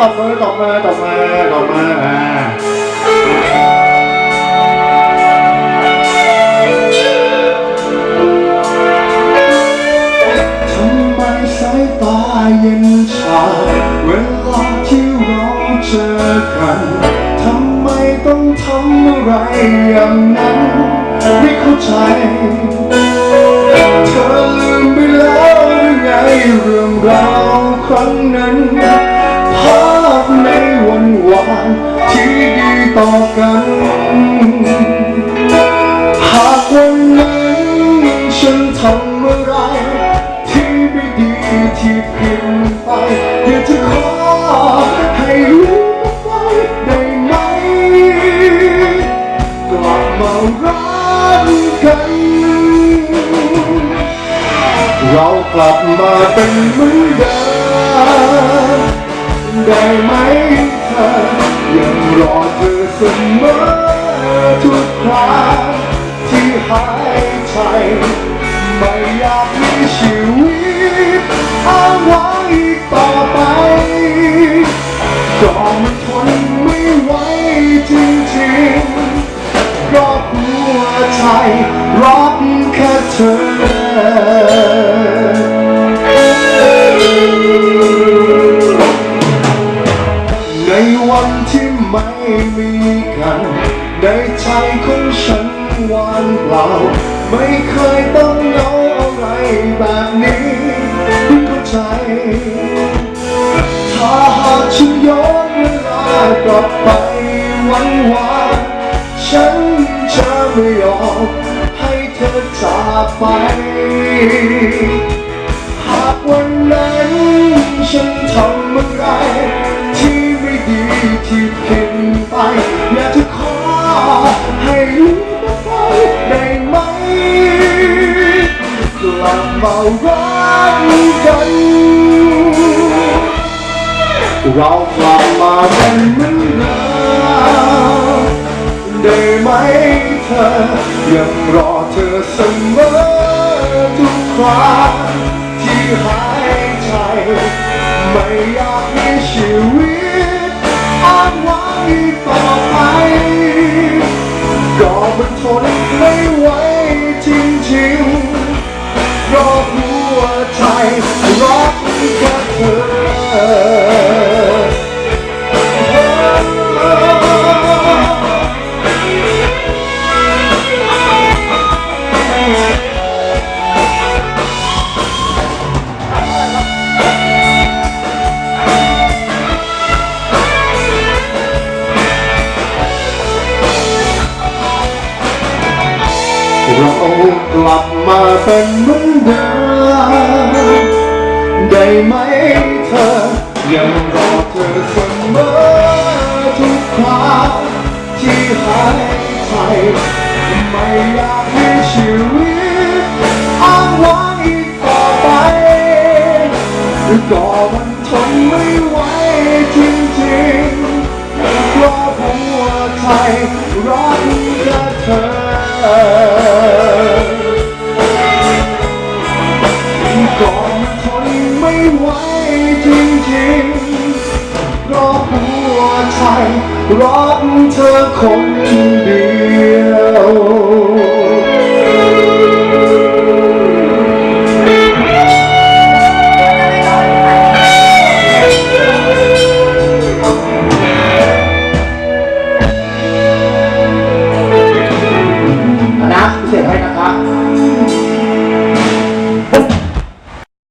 ตบมือตบมือตบมือตบมืออ่าทำไมสายตาเย็นชาเวลาที่เราเจอกันทำไมต้องทำอะไรอย่างนั้นไม่เข้าใจ เธอลืมไปแล้วหรือไงเรื่องราวครั้งนั้น ต่อกัน หากวันนั้นฉันทำอะไร ที่ไม่ดีที่ผิดไปอยากจะขอให้ลืมไปได้ไหมกลับมารักกัน เรากลับมาเป็นเหมือนเดิมได้ไหม อเธอเสมอทุกครั้งที่หายใจไม่อยากมีชีวิตอ้างว้างอีกต่อไปก็มันทนไม่ไหวจริงๆเพราะหัวใจรักแค่เธอ ในที่ไม่มีกัน ในใจของฉันว่างเปล่า ไม่เคยต้องเหงาอะไรแบบนี้เข้าใจ ถ้าหากฉันย้อนเวลากลับไปวันวานฉันจะไม่ยอมให้เธอจากไป ขอให้ลืมไปได้ไหมกลับมารักกันเรากลับมาเป็นเหมือนเดิมได้ไหมเธอ ยังรอเธอเสมอทุกครั้งที่หา มันทนไม่ไหวจริงๆเพรอหัวใจรักแค่เธอ กลับมาเป็นเหมือนเดิมได้ไหมเธอ ยังรอเธอเสมอทุกครั้งที่หายใจ ก็มันทนไม่ไหวจริงๆเพราะหัวใจรักเธอคนเดียว